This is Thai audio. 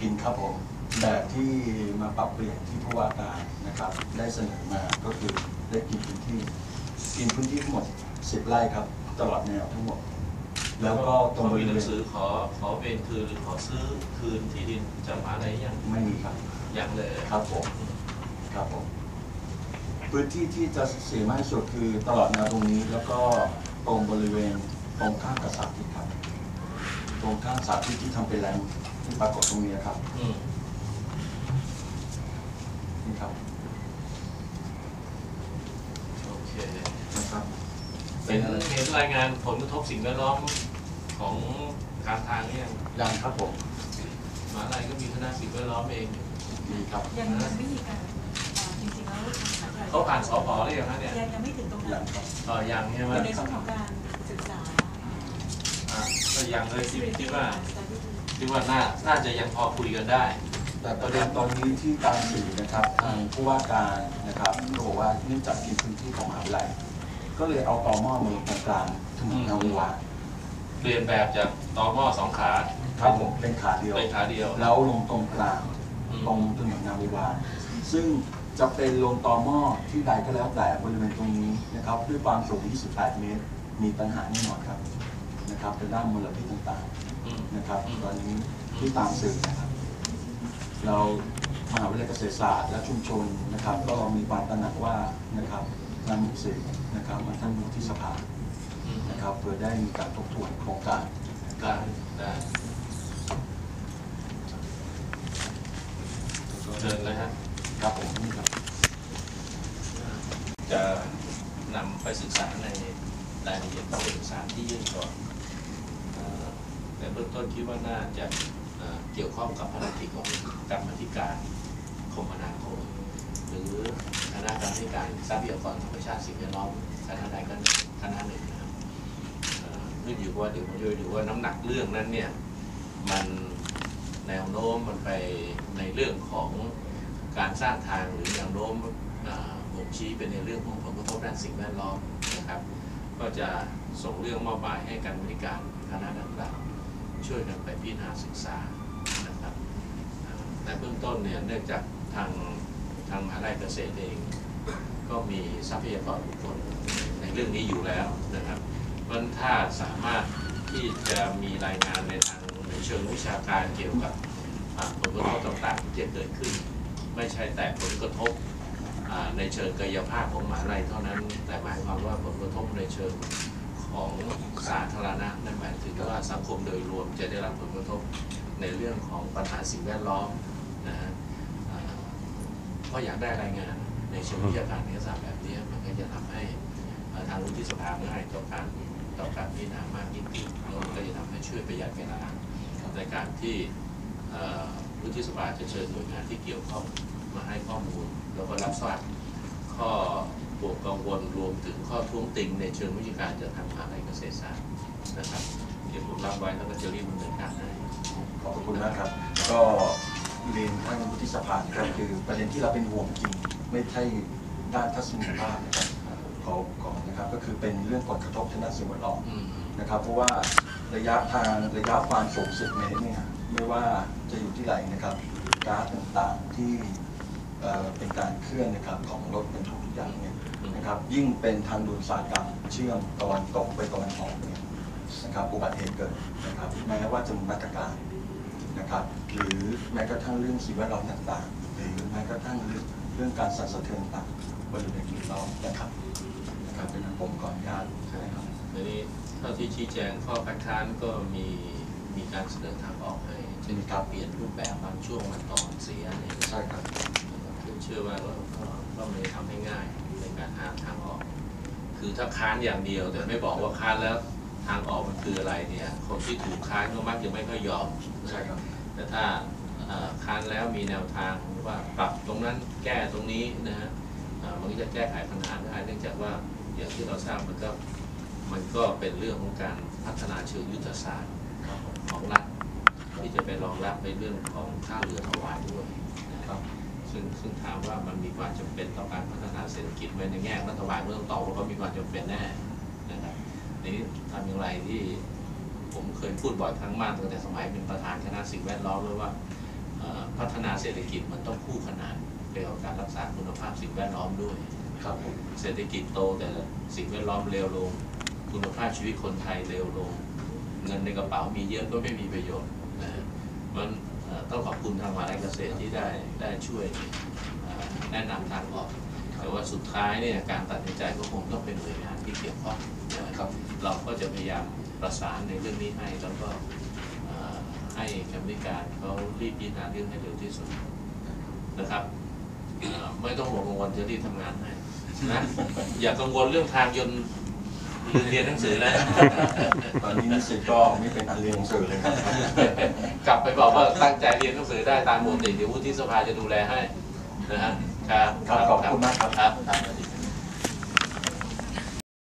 กินครับผมแบบที่มาปรับเปลี่ยนที่ผู้ว่าการนะครับ ได้เสนอมาก็คือได้กินพื้นที่กินพื้นที่ทั้งหมด10ไร่ครับ ตลอดแนวทั้งหมด แล้วก็ตรงเขาบมีริหนัเวงณสือขอขอเป็นคืนหรือขอซื้อคืนที่ดินจากมหาอะไรยังไม่มีครับ ยังเลย ครับผม ครับผม พื้นที่ที่จะเสียมากที่สุดคือตลอดแนวตรงนี้ แล้วก็ตรงบริเวณตรงข้ามกับสาธิตครับต รงข้ามสาธิตที่ทำเป็นแลนด์ที่ปรากฏตรงนี้ครับอืมนี่ครับโอเคนะครับ เป็นเห็นรายงานผลกระทบสิ่งแวดล้อมของการทางหรือยังยังครับผมมหาลัยก็มีคณะสิ่งแวดล้อมเองดีครับยังยังไม่มีการอ่าจริงๆแล้วทางมหาวิทยาลัยเขาผ่านสพหรือยังฮะเนี่ยยังยังไม่ถึงตรงยันั้งนครับ เออยังใช่ไหม อยู่ในช่วงของการศึ กษาอะก็ยังเลยคิดคิดว่า study คิดว่าน่าน่าจะยังพอคุยกันได้ แต่ประเด็นตอนนี้ที่ตามสื่อนะครับทางผู้ว่าการนะครับก็บอกว่าเนื่องจากกินพื้นที่ของมหาวิทยาลัยก็เลยเอาตอหม้อมาลงตรงกลางถนนนาวาเรียนแบบจากตอหม้อสองขาครับผมเป็นขาเดียวเป็นขาเดียว แล้วลงตรงกลางอืมตรงถนนนาวิวาซึ่งจะเป็นลงตอหม้อที่ใดก็แล้วแต่บริเวณตรงนี้นะครับด้วยความสูง 28 เมตร มีปัญหาแน่นอนครับ นะครับเป็นด้านมลพิษต่างอืมๆนะครับอืมตอนนี้ที่ตามสื่อนะครับ เรามหาวิทยาลัยเกษตรศาสตร์และชุมชนนะครับ ก็มีความตระหนักว่านะครับนำหนังสือนะครับมาท่านวุฒิสภาอืมนะครับเพื่อได้มีการทบทวนโครงการได้ได้เชิญเลยฮะครับผมนี่ครับ จะนำไปศึกษาในรายละเอียดของเอกสารที่ยื่นก่อนเอ่อ แต่เบื้องต้นคิดว่าน่าจะเกี่ยวข้องกับภารกิจของกรรมธิการคมนาคมหรือคณะกรรมการทรัพยากรธรรมชาติสิ่งแวดล้อมคณะใดก็คณะหนึ่งนะครับขึ้นอยู่ว่าเดี๋ยวผมจะดูว่าน้ำหนักเรื่องนั้นเนี่ยมันแนวโน้มมันไปในเรื่องของการสร้างทางหรือแนวโน้มบ่งชี้เป็นในเรื่องของผลกระทบด้านสิ่งแวดล้อมนะครับ ก็จะส่งเรื่องมอบหมายให้การบริการคณะดังกล่าว ช่วยกันไปพิจารณาศึกษานะครับแต่เบื้องต้นเนี่ยเนื่องจากทางทางมหาลัยเกษตรเอง ก็มีทรัพยากรบุคคลในเรื่องนี้อยู่แล้วนะครับเพราะฉะนั้นถ้าสามารถที่จะมีรายงานในทางในเชิงวิชาการเกี่ยวกับผลกระทบต่างๆที่จะเกิดขึ้น ไม่ใช่แต่ผลกระทบในเชิงกายภาพของมหาลัยเท่านั้น แต่หมายความว่าผลกระทบในเชิงของสาธารณะนั่น สังคมโดยรวมจะได้รับผลกระทบในเรื่องของปัญหาสิ่งแวดล้อมนะฮะอ่าก็อยากได้รายงานในเชิงวิชาการเอกสารแบบนี้มันก็จะทำให้ทางวุฒิสภาง่ายต่อการต่อการพิจารณามากยิ่งขึ้นแล้วก็จะทำให้ช่วยประหยัดเวลาในการที่เอ่อวุฒิสภาจะเชิญหน่วยงานที่เกี่ยวข้องมาให้ข้อมูล แล้วก็รับทราบข้อบวกกังวลรวมถึงข้อท้วงติงในเชิงวิชาการจากทางมหาลัยเกษตรศาสตร์นะครับ เดี๋ยวผมรับไว้แล้วก็จะรีบดำเนินการให้ ขอบคุณมากครับ ก็เรียนท่านวุฒิสภานะครับคือประเด็นที่เราเป็นห่วงจริง ไม่ใช่ด้านทัศนียภาพนะครับขอก่อนนะครับก็คือเป็นเรื่องผลกระทบทางด้านสิ่งแวดล้อมอืมนะครับเพราะว่าระยะทางระยะความสูง10เมตรเนี่ยไม่ว่าจะอยู่ที่ไหนนะครับก๊าซต่างๆที่เอ่อเป็นการเคลื่อนนะครับของรถบรรทุกทุกอย่างเนี่ยนะครับยิ่งเป็นทางด่วนสายกลางเชื่อมตะวันตกไปตะวันออกเนี่ย นะครับอุบัติเหตุเกิดนะครับแม้ว่าจะมีมาตรการนะครับหรือแม้กระทั่งเรื่องสิ่งแวดล้อมต่างๆ หรือแม้กระทั่งเรื่องเรื่องการสั่นสะเทือนต่างๆบริเวณสิ่งแวดล้อมนะครับนะครับเป็นผมก่อนญาตนะครับทีนี้เท่าที่ชี้แจงข้อคัดค้านก็มีมีการเสนอทางออกให้เช่นการเปลี่ยนรูปแบบบางช่วงบางตอนเสียอะไรอย่างเงี้ยใช่ครับผมเชื่อว่าก็ก็ก็ไม่ได้ทำให้ง่ายในการหาทางออก คือถ้าค้านอย่างเดียวแต่ไม่บอกว่าค้านแล้ว ทางออกมันคืออะไรเนี่ย คนที่ถูกค้านก็มักจะไม่ค่อยยอมใช่ครับ แต่ถ้าเอ่อค้านแล้วมีแนวทางว่าปรับตรงนั้นแก้ตรงนี้นะฮะเอ่อมันก็จะแก้ไขปัญหาได้เนื่องจากว่าอย่างที่เราทราบมันก็มันก็เป็นเรื่องของการพัฒนาเชิงยุทธศาสตร์ครับผมของรัฐที่จะไปรองรับในเรื่องของท่าเรือถวายด้วยนะคครับรับซึ่งซึ่งถามว่ามันมีความจำเป็นต่อการพัฒนาเศรษฐกิจไหมในแง่รัฐบาลก็ต้องตอบว่าเขามีความจำเป็นแน่ นะครับทีนี้ทำอย่างไรที่ผมเคยพูดบ่อยครั้งมากตั้งแต่สมัยเป็นประธานคณะสิ่งแวดล้อมเลยว่าเอ่อพัฒนาเศรษฐกิจมันต้องคู่ขนานเกี่ยวกับการรักษาคุณภาพสิ่งแวดล้อมด้วยครับผมเศรษฐกิจโตแต่สิ่งแวดล้อมเร็วลง คุณภาพชีวิตคนไทยเร็วลง เงินในกระเป๋ามีเยอะก็ไม่มีประโยชน์นะฮะมันเอ่อต้องขอบคุณทางมหาลัยเกษตรที่ได้ได้ช่วยเอ่อแนะนำทางออก แต่ว่าสุดท้ายเนี่ยการตัดสินใจก็คงต้องเป็นหน่วยงานที่เกี่ยวข้องนะครับเราก็จะพยายามประสานในเรื่องนี้ให้แล้วก็เอ่อให้กรรมธิการเขารีบพิจารณาเรื่องให้เร็วที่สุดนะครับเอ่อไม่ต้องห่วงกังวลจะรีบทำงานให้นะอย่ากังวลเรื่องทางยนต์เรียนหนังสือนะตอนนี้นิสิตก็ไม่เป็นอันเรียนหนังสือเลยครับกลับไปบอกว่าตั้งใจเรียนหนังสือได้ตามปกติเดี๋ยววุฒิสภาจะดูแลให้นะฮะ ครับ ครับขอบคุณมากครับ ครับครับสวัสดี